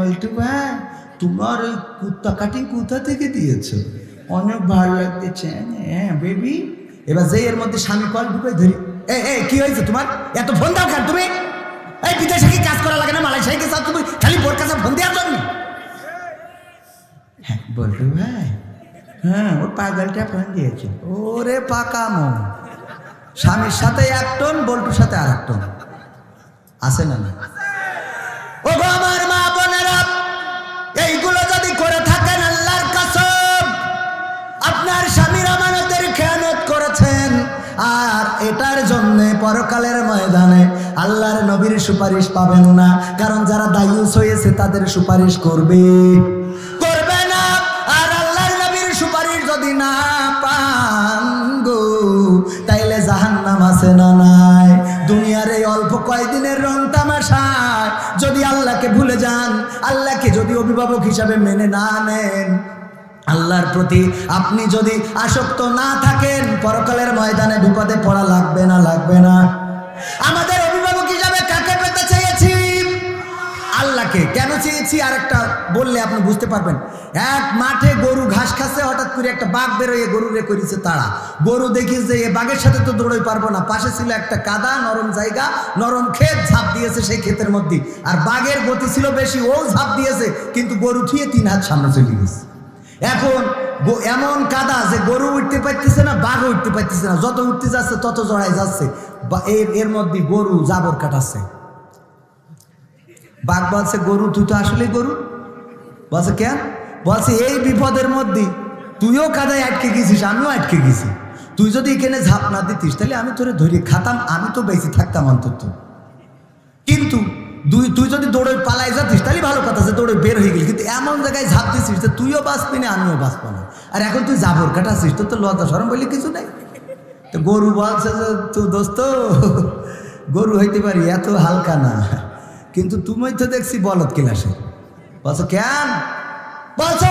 বলটু ভাই তোমার ওই কুত্তা কাটিং কোথা থেকে দিয়েছ? অনেক ভালো লাগতেছে হ্যাঁ বেবি এবার যে এর মধ্যে স্বামী কল ঢুকে ধরি। এ এ, কি হয়েছে তোমার? এত ফোন দাও কেন তুমি? এই বিদেশে কি কাজ করা লাগে না? মালয়েশিয়ায় চাও তুমি? খালি বোর কাছে ফোন দেওয়ার জন্য? হ্যাঁ বলটু ভাই হ্যাঁ ওর পাগলটা ফোন দিয়েছে। ওরে পাকা মন। স্বামীর সাথে এক টন, বল্টুর সাথে আর এক টন। আছে না না ও গো আমার মা এইগুলো যদি করে থাকেন আল্লাহর কসম, আপনার স্বামীর আমানতের খেয়ানত করেছেন। আর এটার জন্যে পরকালের ময়দানে আল্লাহর নবীর সুপারিশ পাবেন না, কারণ যারা দায়ুস হয়েছে তাদের সুপারিশ করবে। করবে অভিভাবক হিসাবে মেনে না নেন। আল্লাহর প্রতি আপনি যদি আসক্ত না থাকেন, পরকালের ময়দানে বিপদে পড়া লাগবে না লাগবে না। আমাদের কেন চেয়েছি আর একটা বললে আপনি বুঝতে পারবেন। এক মাঠে গরু ঘাস খাচ্ছে, হঠাৎ করে একটা বাঘ বেরোয় গরুরে করেছে তারা গরু দেখিস যে এ বাঘের সাথে তো দৌড়ই পারব না। পাশে ছিল একটা কাদা, নরম জায়গা, নরম ক্ষেত, ঝাঁপ দিয়েছে সেই ক্ষেতের মধ্যে। আর বাঘের গতি ছিল বেশি ও ঝাঁপ দিয়েছে, কিন্তু গরু ঠিয়ে তিন হাত সামনে চলে গেছে। এখন এমন কাদা যে গরু উঠতে পারতেছে না বাঘ উঠতে পারতেছে না। যত উঠতে যাচ্ছে, তত জড়াই যাচ্ছে। বা এর মধ্যে গরু জাবর কাটাচ্ছে। বাঘ বলছে, গরু, তুই তো আসলে গরু? বলছে, কেন? বলছে, এই বিপদের মধ্যে তুইও কাদায় আটকে গেছিস, আমিও আটকে গেছি। তুই যদি এখানে ঝাঁপ না দিতিস, তাহলে আমি তোরে ধরে খাতাম, আমি তো বেঁচে থাকতাম অন্তত। কিন্তু দুই তুই যদি দৌড়ে পালাই যাতিস, তাহলে ভালো কথা যে দৌড়ে বের হয়ে গেলি। কিন্তু এমন জায়গায় ঝাঁপ দিছিস যে তুইও বাঁচবি না, আমিও বাঁচবো না। আর এখন তুই জাবর কাটাছিস তোর তো লজ্জা সরম বলে কিছু নেই। তো গরু বলছে যে তুই দোস্ত, গরু হইতে পারি, এত হালকা না। কিন্তু তুমি তো দেখছি বলদ কিলাসে। বলছো কেন? বলছো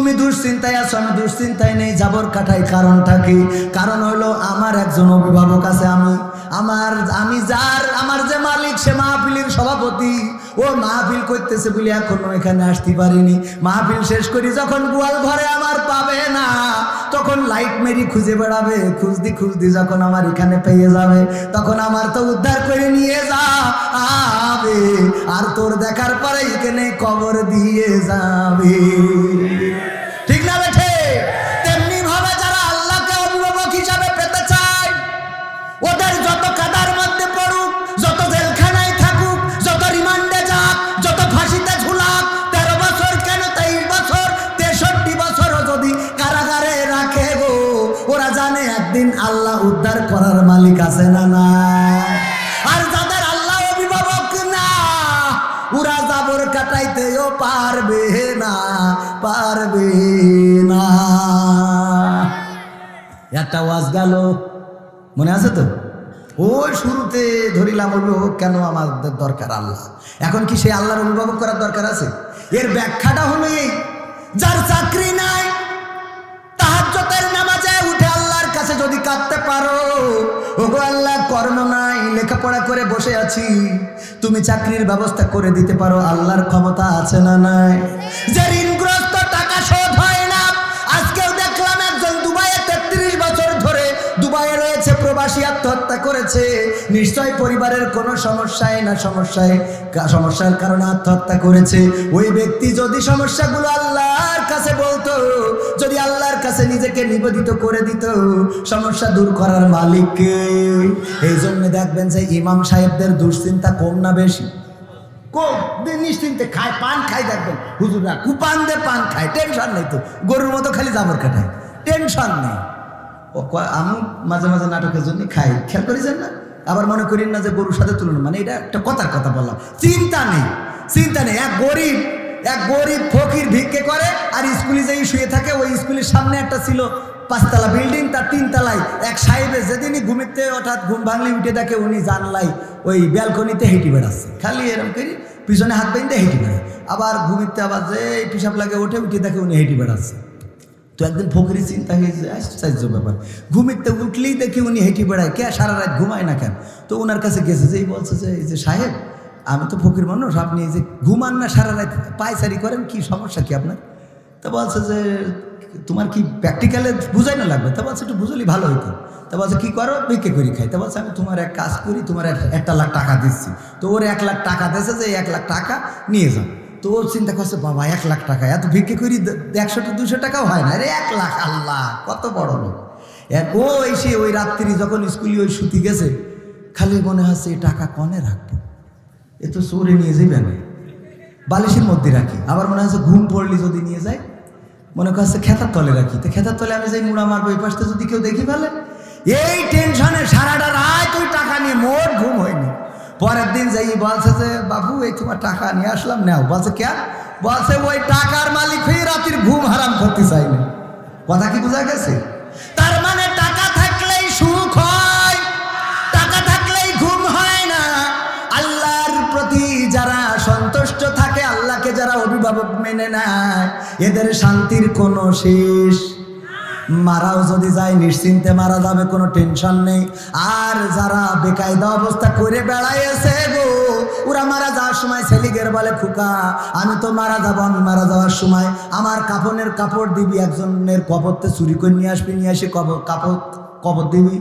তুমি দুশ্চিন্তায় আছো, আমি দুশ্চিন্তায় নেই যাবর কাটাই কারণটা কি? কারণ হলো আমার একজন অভিভাবক আছে, আমি আমার আমি যার আমার যে মালিক, সে মাহফিলের সভাপতি। ও মাহফিল করতেছে বলে এখনও এখানে আসতে পারিনি। মাহফিল শেষ করি যখন গোয়াল ঘরে আমার পাবে না, তখন লাইট মেরি খুঁজে বেড়াবে। খুঁজদি খুঁজদি যখন আমার এখানে পেয়ে যাবে, তখন আমার তো উদ্ধার করে নিয়ে যাবে। আর তোর দেখার পরে এখানে কবর দিয়ে যাবে। পারবে না পারবে না। একটা ওয়াজ গেল, মনে আছে তো? ওই শুরুতে ধরিলাম অভিভাবক কেন আমাদের দরকার আল্লাহ? এখন কি সে আল্লাহর অনুভব করার দরকার আছে? এর ব্যাখ্যাটা হলো এই, যার চাকরি নাই যদি কাঁদতে পারো, ওগো আল্লাহ, কর্ম নাই, লেখাপড়া করে বসে আছি। তুমি চাকরির ব্যবস্থা করে দিতে পারো, আল্লাহর ক্ষমতা আছে না নাই? যে ঋণগ্রস্ত টাকা শোধ হয় না, আজকেও দেখলাম একজন দুবাইয়ে তেত্রিশ বছর ধরে দুবাইয়ে রয়েছে, প্রবাসী আত্মহত্যা করেছে। নিশ্চয় পরিবারের কোনো সমস্যায় না সমস্যায় সমস্যার কারণে আত্মহত্যা করেছে। ওই ব্যক্তি যদি সমস্যাগুলো আল্লাহর কাছে বলতো, যদি আল্লাহর কাছে নিজেকে নিবেদিত করে দিত, সমস্যা দূর করার মালিককে এই জন্য দেখবেন যে ইমাম সাহেবদের দুশ্চিন্তা কম না বেশি। কম। নিশ্চিন্তে খায়, পান খায় দেখবেন। হুজুরা কুপান দে, পান খায়। টেনশন নেই তো। গরুর মতো খালি জাবর কাটায়। টেনশন নেই। আমি মাঝে মাঝে নাটকের জন্য খাই। খেয়াল করেছেন না? আবার মনে করেন না যে গরুর সাথে তুলনা। মানে এটা একটা কথার কথা বললাম। চিন্তা নেই। চিন্তা নেই। এক গরিব এক গরিব ফকির ভিক্ষে করে আর স্কুলে যেই শুয়ে থাকে, ওই স্কুলের সামনে একটা ছিল পাঁচতলা বিল্ডিং, তার তিনতলায় এক সাহেবে যেদিনই ঘুমিতে হঠাৎ ঘুম ভাঙলে উঠে দেখে উনি জানলাই ওই ব্যালকনিতে হেঁটে বেড়াচ্ছে। খালি এরকম করি, পিছনে হাত বেঁধে হেঁটে বেড়ায়। আবার ঘুমিতে আবার যে পিসাব লাগে ওঠে, উঠে দেখে উনি হেঁটে বেড়াচ্ছে। তো একদিন ফকিরি চিন্তা হয়েছে আশ্চর্য ব্যাপার। ঘুমিতে উঠলেই দেখি উনি হেঁটে বেড়ায়, কে সারা রাত ঘুমায় না কেন? তো ওনার কাছে গেছে যে, এই বলছে যে সাহেব আমি তো ফকির মানুষ, আপনি যে ঘুমান না সারা রাত পায়চারি করেন, কি সমস্যা কি আপনার? তা বলছে যে, তোমার কি প্র্যাকটিক্যালে বুঝাই না লাগবে? তা বলছে একটু বুঝলি ভালো হইতো। তা বলছে, কী করো? বিক্রি করি খাই। তা বলছে, আমি তোমার এক কাজ করি, তোমার একটা লাখ টাকা দিচ্ছি। তো ওর এক লাখ টাকা দিয়েছে যে, এক লাখ টাকা নিয়ে যাও। তো ওর চিন্তা করছে, বাবা, এক লাখ টাকা, এত বিক্রি করি একশোটা দুশো টাকাও হয় না? রে এক লাখ, আল্লাহ, কত বড় লোক। ও এসে ওই রাত্রি যখন স্কুলে ওই সুতি গেছে, খালি মনে হচ্ছে টাকা কনে রাখব? এ তো চোরে নিয়ে যাবে না। বালিশের মধ্যে রাখি। আবার মনে হচ্ছে ঘুম পড়লি যদি নিয়ে যায় মনে করছে খেতার তলে রাখি। তো খেতার তলে আমি যাই মুড়া মারবো এই পাশটা যদি কেউ দেখি ফেলে। এই টেনশনে সারাটা রাত ওই টাকা নিয়ে মোট ঘুম হয়নি। পরের দিন যাই বলছে যে, বাবু, এই তোমার টাকা নিয়ে আসলাম, নাও। বলছে কে বলছে, ওই টাকার মালিক হয়ে রাতের ঘুম হারাম করতে চাইনি কথা কি বোঝা গেছে? তার সন্তুষ্ট থাকে আল্লাহকে যারা অভিভাবক মেনে নেয়। এদের শান্তির কোনো শেষ। মারাও যদি যায়, নিশ্চিন্তে মারা যাবে, কোনো টেনশন নেই। আর যারা বেকায়দা অবস্থা করে বেড়াইছে গো, ওরা মারা যাওয়ার সময় ছেলিগের বলে, ফুকা, আমি তো মারা যাব, আমি মারা যাওয়ার সময় আমার কাপনের কাপড় দিবি, একজনের কবরতে চুরি করে নিয়ে আসবি, নিয়ে আসে কবর কাপড়, কবর দিবি।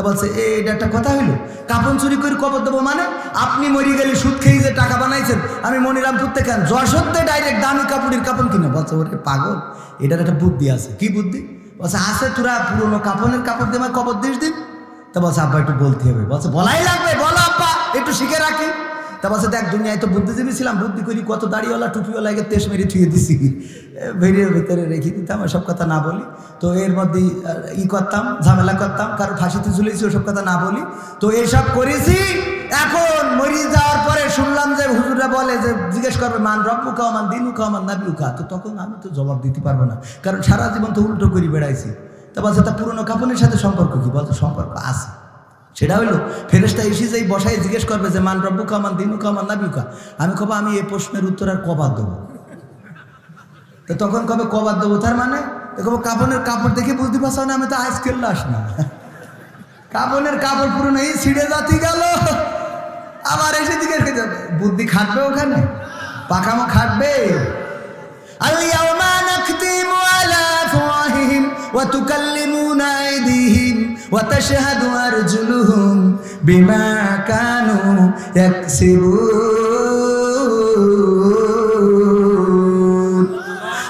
তা বলছে "এ, এটা একটা কথা হইল। কাপন চুরি করে কবর দেবো মানে আপনি মরি গেলে সুদ খেয়ে যে টাকা বানাইছেন আমি মনিরামপুর থেকে যশোরতে ডাইরেক্ট দামি কাপড়ের কাপড় কিনে। বলছে ওরে পাগল এটার একটা বুদ্ধি আছে। কি বুদ্ধি? বলছে আছে তোরা পুরোনো কাপড়ের কাপড় দিয়ে কবর দিস দিন। তা বলছে আব্বা একটু বলতে হবে। বলছে বলাই লাগবে বলো আব্বা একটু শিখে রাখি। তা বলছে দেখ, দুনিয়ায় তো বুদ্ধিজীবী ছিলাম, বুদ্ধি করি, কত দাড়িওয়ালা টুপিওয়ালা একে তেস মেরে থুয়ে দিছি। ভেড়ির ভিতরে রেখে দিতাম সব কথা না বলি। তো এর মধ্যে ই করতাম, ঝামেলা করতাম, কারও ফাঁসিতে ঝুলেছি, ওসব কথা না বলি। তো এসব করেছি, এখন মরি যাওয়ার পরে শুনলাম যে হুজুরা বলে যে, জিজ্ঞেস করবে, মান রব্বু খাও মান দিনু খাও মান নাবিউ খা তো তখন আমি তো জবাব দিতে পারব না, কারণ সারা জীবন তো উল্টো করে বেড়াইছি। তা বলছে তা পুরনো কাপনের সাথে সম্পর্ক কি? বলতো সম্পর্ক আছে। সেটা হইল ফেরেস্তা এসে যাই বসায় জিজ্ঞেস করবে যে, মান রব্বু কামান দিনু কামান না কা আমি কবা আমি এই প্রশ্নের উত্তর আর কবার দেবো। তো তখন কবে কবার দেবো? তার মানে? দেখো কাপনের কাপড় দেখে বুঝতে পারছ না, আমি তো আইস লাশ না। কাপনের কাপড় পুরো নেই ছিঁড়ে জাতি গেল। আবার এসে জিজ্ঞেস করতে বুদ্ধি খাটবে ওখানে? পাকামো খাটবে। আর ইয়ামা নাখতি أفواههم وتكلمنا أيديهم وتشهد أرجلهم بما كانوا يكسبون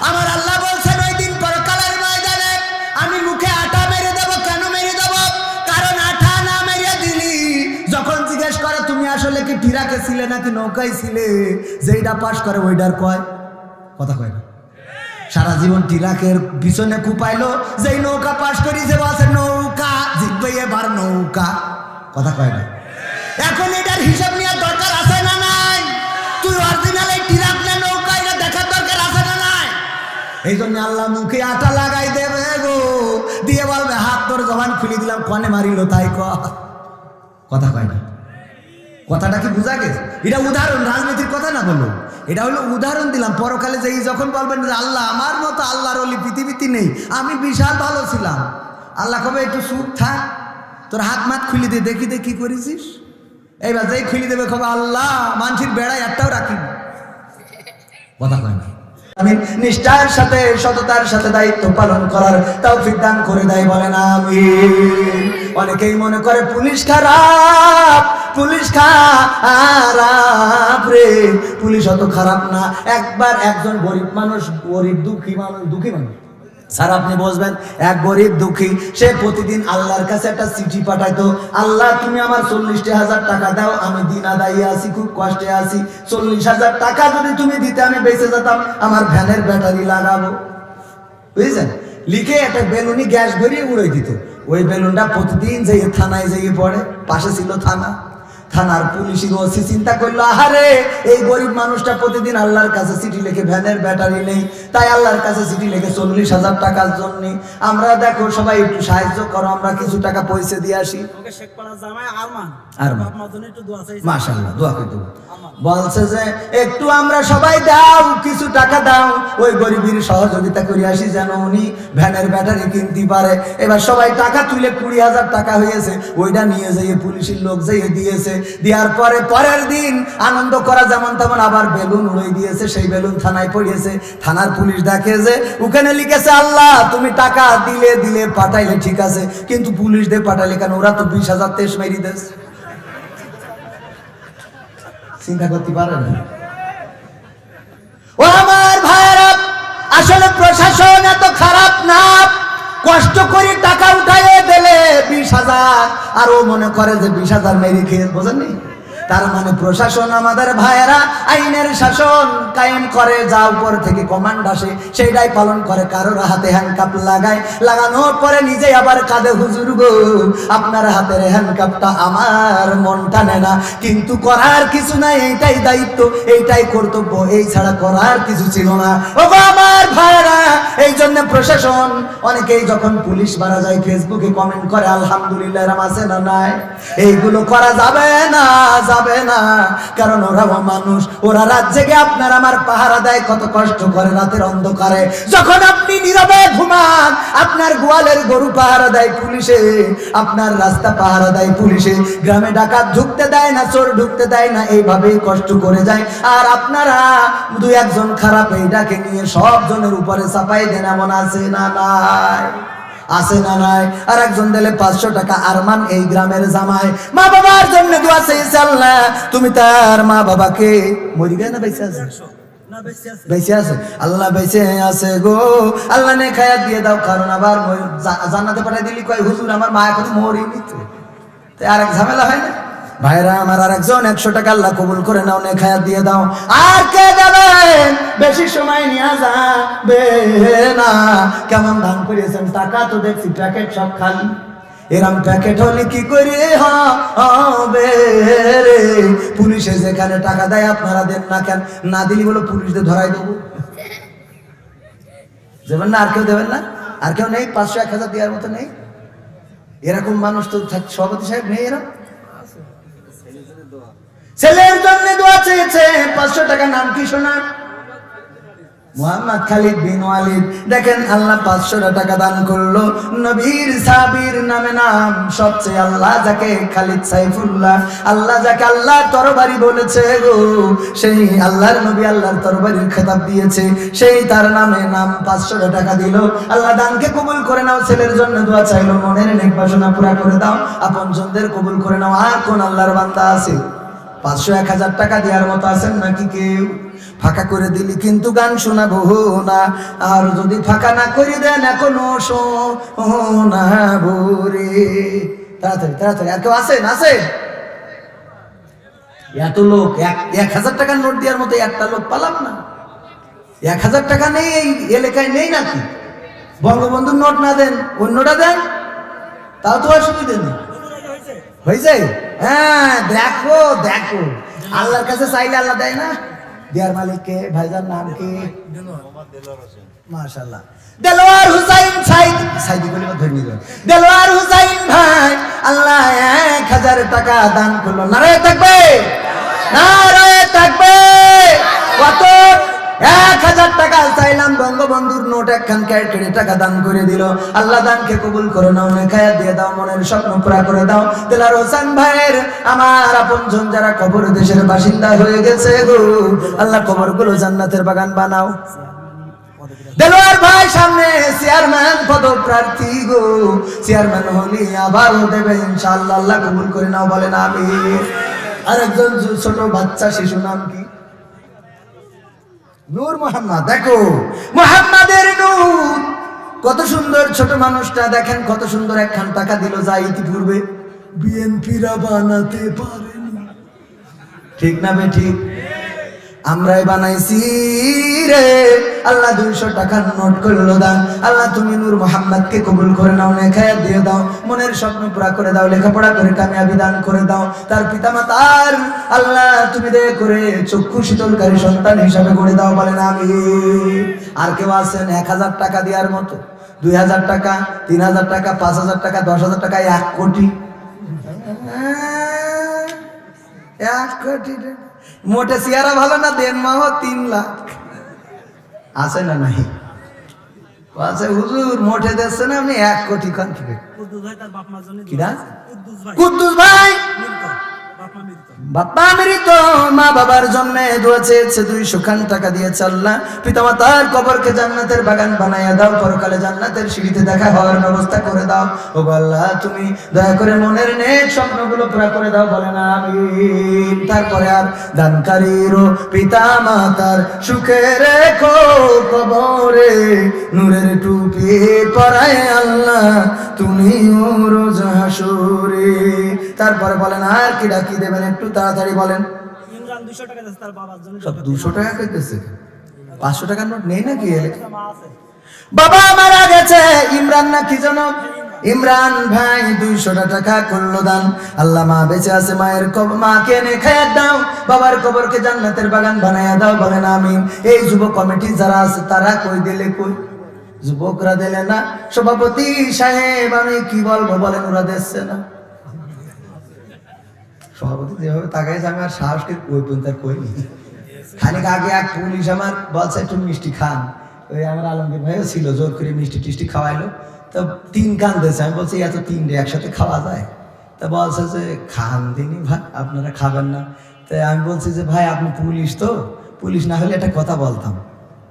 আমার আল্লাহ বলছেন ওই দিন পরকালের ময়দানে আমি মুখে আটা মেরে দেবো কেন মেরে দেবো কারণ আটা না মেরে দিলি যখন জিজ্ঞেস করে তুমি আসলে কি ঠিরাকে ছিলে নাকি নৌকায় ছিলে যেইটা পাশ করে ওইটার কয় কথা কয় না সারা জীবন টিরাকের পিছনে কুপাইলো, যেই নৌকা পাশ করি যে বলছে নৌকা, জিতবে এবার নৌকা। কথা কয় না? এখন এটার হিসাব নেওয়ার দরকার আছে না নাই? তুই অরিজিনাল এই টিরাক না নৌকা এটা দেখার দরকার আছে না নাই? এই জন্য আল্লাহ মুখে আটা লাগাই দেবে গো। দিয়ে বলবে, হাত তোর জবান খুলে দিলাম, কনে মারিল তাই কথা কয় না? কথাটা কি বোঝা গেছে? এটা উদাহরণ, রাজনীতির কথা না বলো এটা হলো উদাহরণ দিলাম। পরকালে যে যখন বলবেন যে আল্লাহ, আমার মতো আল্লাহর অলি পৃথিবীতে নেই, আমি বিশাল ভালো ছিলাম। আল্লাহ কবে একটু সুখ থাক, তোর হাত মাত খুলি দে, দেখি দে কি করেছিস। এইবার যেই খুলি দেবে কবে, আল্লাহ, মানসির বেড়ায় একটাও রাখি কথা কয় না। আমি নিষ্ঠার সাথে, সততার সাথে দায়িত্ব পালন করার তাও দান করে দেয় বলেন আমি অনেকেই মনে করে পুলিশ খারাপ পুলিশ খারাপ রে। পুলিশ অত খারাপ না, একবার একজন গরিব মানুষ, গরিব দুঃখী মানুষ দুঃখী মানুষ। স্যার, আপনি বসবেন এক গরিব দুঃখী, সে প্রতিদিন আল্লাহর কাছে একটা চিঠি পাঠাইতো, আল্লাহ, তুমি আমার চল্লিশটি হাজার টাকা দাও, আমি দিন আদায়ে আছি, খুব কষ্টে আছি। চল্লিশ হাজার টাকা যদি তুমি দিতে, আমি বেঁচে যেতাম, আমার ভ্যানের ব্যাটারি লাগাবো। বুঝেছেন? লিখে একটা বেলুনি গ্যাস ভরিয়ে উড়ে দিত। ওই বেলুনটা প্রতিদিন যেয়ে থানায় যেয়ে পড়ে, পাশে ছিল থানা। থানার পুলিশের ওসি চিন্তা করল আহারে এই গরিব মানুষটা প্রতিদিন আল্লাহর কাছে চিঠি লিখে ভ্যানের ব্যাটারি নেই তাই আল্লাহর কাছে চিঠি লিখে চল্লিশ হাজার টাকার জন্য। আমরা দেখো সবাই একটু সাহায্য করো আমরা কিছু টাকা পয়সা দিয়ে আসি। মাশাল্লাহ দোয়া করে দেবো বলছে যে একটু আমরা সবাই দাও কিছু টাকা দাও। ওই গরিবের সহযোগিতা করে আসি যেন উনি ভ্যানের ব্যাটারি কিনতে পারে। এবার সবাই টাকা তুলে কুড়ি হাজার টাকা হয়েছে ওইটা নিয়ে যেয়ে পুলিশের লোক যেয়ে দিয়েছে। দেওয়ার পরে পরের দিন আনন্দ করা যেমন তেমন আবার বেলুন উড়ে দিয়েছে, সেই বেলুন থানায় পড়িয়েছে। থানার পুলিশ দেখে যে ওখানে লিখেছে, আল্লাহ, তুমি টাকা দিলে দিলে পাঠাইলে ঠিক আছে, কিন্তু পুলিশ দিয়ে পাঠাইলে কেন? ওরা তো বিশ হাজার তেইশ মেরি দেশ। চিন্তা করতে পারেন ও আমার ভাইরা আসলে প্রশাসন এত খারাপ না। কষ্ট করে টাকা উঠাইয়ে দিলে বিশ হাজার, আর ও মনে করে যে বিশ হাজার মেরি খেয়ে বোঝেননি তার মানে প্রশাসন আমাদের ভাইয়েরা, আইনের শাসন কায়েম করে, যা উপর থেকে কমান্ড আসে, সেইটাই পালন করে। কারোর হাতে হ্যান্ডকাপ লাগায়, লাগানোর পরে নিজে আবার কাঁদে, হুজুর গো, আপনার হাতের হ্যান্ডকাপটা আমার মন টানে না। কিন্তু করার কিছু নাই, এইটাই দায়িত্ব, এইটাই কর্তব্য, এই ছাড়া করার কিছু ছিল না। ও আমার ভাইরা এই জন্য প্রশাসন, অনেকেই যখন পুলিশ মারা যায়, ফেসবুকে কমেন্ট করে, আলহামদুলিল্লাহ, এরম আছে না নাই? এইগুলো করা যাবে না যাবে না। কারণ ওরাও মানুষ। ওরা রাত জেগে আপনার আমার পাহারা দেয়, কত কষ্ট করে রাতের অন্ধকারে। যখন আপনি নীরবে ঘুমান, আপনার গোয়ালের গরু পাহারা দেয় পুলিশে। আপনার রাস্তা পাহারা দেয় পুলিশে। গ্রামে ডাকাত ঢুকতে দেয় না, চোর ঢুকতে দেয় না, এইভাবেই কষ্ট করে যায়। আর আপনারা দু একজন খারাপ, এইটাকে নিয়ে সব জনের উপরে চাপাই দেন, এমন আছে না নাই? আছে না নাই? আর একজন দিলে পাঁচশো টাকা আরমান এই গ্রামের জামাই। মা বাবার জন্য দোয়া চেয়েছে আল্লাহ। তুমি তার মা বাবাকে মরি গে না বেঁচে আছে? বেঁচে আছে। আল্লাহ বেঁচে আছে গো। আল্লাহ নে খায়াত দিয়ে দাও কারণ আবার জান্নাতে পাঠাই দিলি কয় হুজুর আমার মা এখন মরিনি তো। আর এক ঝামেলা হয় না? ভাইরা, আমার আর একজন একশো টাকা আল্লাহ কবুল করে নাও নে খায়া দিয়ে দাও। আর কে যাবেন বেশি সময় নিয়ে যাবে না। কেমন দান করিয়েছেন? টাকা তো দেখছি, প্যাকেট সব খালি। এরম প্যাকেট হলে কি করে হবে রে? পুলিশে যেখানে টাকা দেয়, আপনারা দেন না কেন? না দিলি বলো পুলিশদের ধরাই দেবো। দেবেন না? আর কেউ দেবেন না? আর কেউ নেই? পাঁচশো, এক হাজার দেওয়ার মতো নেই? এরকম মানুষ তো সভাপতি সাহেব নেই এরকম ছেলের জন্য দোয়া চেয়েছে। পাঁচশো টাকা নাম কি শোনা মোহাম্মদ খালিদ বিন ওয়ালিদ। দেখেন আল্লাহ পাঁচশো টাকা দান করল। নবীর সাবির নামে নাম সবচেয়ে আল্লাহ যাকে খালিদ সাইফুল্লাহ। আল্লাহ যাকে তরবারি বলেছে গো। সেই আল্লাহর নবী আল্লাহর তরবারির খেতাব দিয়েছে। সেই তার নামে নাম পাঁচশো টাকা দিল। আল্লাহ দানকে কবুল করে নাও, ছেলের জন্য দোয়া চাইলো। মনের নেক বাসনা পুরা করে দাও। আপন জনদের কবুল করে নাও। আর কোন আল্লাহর বান্দা আছে? পাঁচশো এক হাজার টাকা দেওয়ার মতো আছেন নাকি কেউ? ফাঁকা করে দিলি কিন্তু গান শোনাবো না। আর যদি ফাঁকা না করে দেন এখনও শোনাবো রে। তাড়াতাড়ি তাড়াতাড়ি। আর কেউ আছেন? আছে এত লোক, এক হাজার টাকার নোট দেওয়ার মতো একটা লোক পালাম না। এক হাজার টাকা নেই এই এলাকায় নেই নাকি? বঙ্গবন্ধুর নোট না দেন, অন্যটা দেন? তাও তো অসুবিধা নেই। হয়েছে হয়েছে হ্যাঁ দেখো দেখো। আল্লাহর কাছে চাইলে আল্লাহ দেয় না। দেয়ার মালিককে, ভাইজান নাম কি মাশাআল্লাহ। দেলোয়ার হুসাইন সাইদ, সাইদি বলে ধরে দেলোয়ার হুসাইন ভাই, আল্লাহ এক হাজার টাকা দান করল। নারায় থাকবে নারায় থাকবে কত এক হাজার টাকা চাইলাম, বঙ্গবন্ধুর নোট একখান কেটে টাকা দান করে দিল। আল্লাহ দানকে কবুল করে, নাও দিয়ে দাও, মনের স্বপ্ন পুরা করে দাও। তেলার হোসেন ভাইয়ের, আমার যারা কবর দেশের বাসিন্দা হয়ে গেছে গো। আল্লাহ কবরগুলো জান্নাতের বাগান বানাও। দেলোয়ার ভাই সামনে চেয়ারম্যান গো। চেয়ারম্যান হলি আবারও দেবে, ইনশাআল্লাহ। আল্লাহ কবুল করে নাও, বলেন আমি আরেকজন ছোট বাচ্চা শিশু নাম কি? নূর মোহাম্মদ, দেখো। মোহাম্মদের নূর। কত সুন্দর ছোট মানুষটা, দেখেন কত সুন্দর একখান টাকা দিল যা ইতিপূর্বে। বিএনপিরা বানাতে পারেনি। ঠিক না বে ঠিক? আমরাই বানাইছি রে। আল্লাহ দুইশো টাকার নোট করল দান আল্লাহ তুমি নূর মোহাম্মদকে কবুল করে নাও লেখায় দিয়ে দাও। মনের স্বপ্ন পুরা করে দাও, লেখাপড়া করে কামিয়াবি দান করে দাও। তার পিতা মাতার আল্লাহ তুমি দে করে চক্ষু শীতলকারী সন্তান হিসাবে করে দাও বলেন আমি আর কেউ আছেন এক হাজার টাকা দেওয়ার মতো। দুই হাজার টাকা, তিন হাজার টাকা, পাঁচ হাজার টাকা, দশ হাজার টাকা, এক কোটি। এক কোটি। মোটে চেয়ারা ভালো না দেন মাহ তিন লাখ। আছে না নাই? আছে হুজুর মোটে দিচ্ছে না আপনি এক কোটি থেকে কুদ্দুস ভাই! মা বাবার দোয়া চেয়েছে, দুইশো খান টাকা কবরকে জান্নাতের বাগান বানাইয়া দাও, পরকালে জান্নাতের সিঁড়িতে দেখা হওয়ার ব্যবস্থা করে দাও। ও তুমি দয়া করে মনের নেক স্বপ্নগুলো পুরা করে দাও বলে না আমি তারপরে আর পিতা মাতার সুখে রেখো কবরে, নূরের টুপি পরায় আল্লাহ তুমি তারপরে বলেন আর কি ডাকি? দেবেন একটু তাড়াতাড়ি বলেন? দুশো টাকা সব দুশো কইতেছে পাঁচশো টাকার নোট নেই নাকি বাবা মারা গেছে ইমরান না কি যেন? ইমরান ভাই দুইশো টাকা করল দান। আল্লাহ মা বেঁচে আছে মায়ের মাকে এনে খাইয়া দাও। বাবার কবরকে জান্নাতের বাগান বানাইয়া দাও বলেন আমি এই যুব কমিটি যারা আছে তারা কই দিলে কই? যুবকরা দিলে না? সভাপতি সাহেব আমি কি বলব বলেন ওরা দিচ্ছে না। সভাপতি যেভাবে তাকাইছে আমি আর সাহস করে কই পর্যন্ত আর কইনি খানিক আগে এক পুলিশ আমার বলছে, একটু মিষ্টি খান। ওই আমার আলমগীর ভাইও ছিল, জোর করে মিষ্টি টিষ্টি খাওয়াইলো। তো তিন কান দিয়েছে, আমি বলছি এত তিনটে একসাথে খাওয়া যায়? তা বলছে যে, খান দিনই ভাই, আপনারা খাবেন না। তাই আমি বলছি যে, ভাই, আপনি পুলিশ তো, পুলিশ না হলে একটা কথা বলতাম।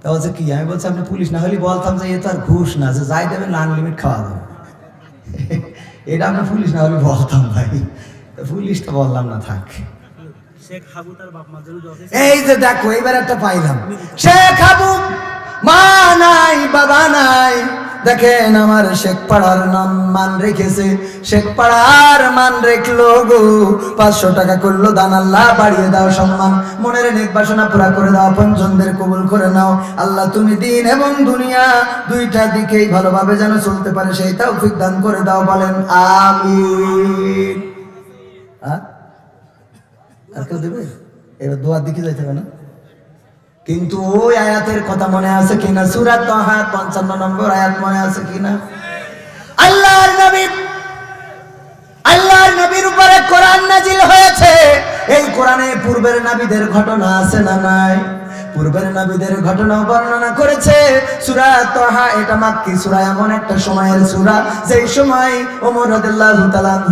তা বলছে, কি? আমি বলছি, আপনি পুলিশ না হলে বলতাম যে, এ তো আর ঘুষ না, যে যাই দেবেন আনলিমিট খাওয়া দেবে এটা আমরা পুলিশ না হলে বলতাম ভাই। তা পুলিশ বললাম না থাক। হাবু। এই যে দেখো এবার একটা পাইলাম। শেখ আবু মা নাই বাবা নাই। দেখেন আমার শেখ পাড়ার নাম মান রেখেছে। শেখ পাড়ার মান রেখলো গো। পাঁচশো টাকা করল দান আল্লাহ বাড়িয়ে দাও সম্মান। মনের নেক বাসনা পুরা করে দাও পঞ্চমদের কবুল করে নাও। আল্লাহ তুমি দিন এবং দুনিয়া দুইটা দিকেই ভালোভাবে যেন চলতে পারে সেই তৌফিক দান করে দাও বলেন আমিন। আ? আর কেউ দেবে? এবার দোয়ার দিকে যাইতে হবে না? কিন্তু ওই আয়াতের কথা মনে আছে কিনা সুরাত তহা, পঞ্চান্ন নম্বর আয়াত মনে আছে কিনা আল্লাহর নবী, আল্লাহর নবীর উপরে কোরআন নাজিল হয়েছে। এই কোরআনে পূর্বের নাবিদের ঘটনা আছে না নাই? পূর্বের নবীদের ঘটনা বর্ণনা করেছে, সুরা তহা এটা মাক্কি সুরা, এমন একটা সময়ের সুরা, যেই সময় ওমর রাদিয়াল্লাহু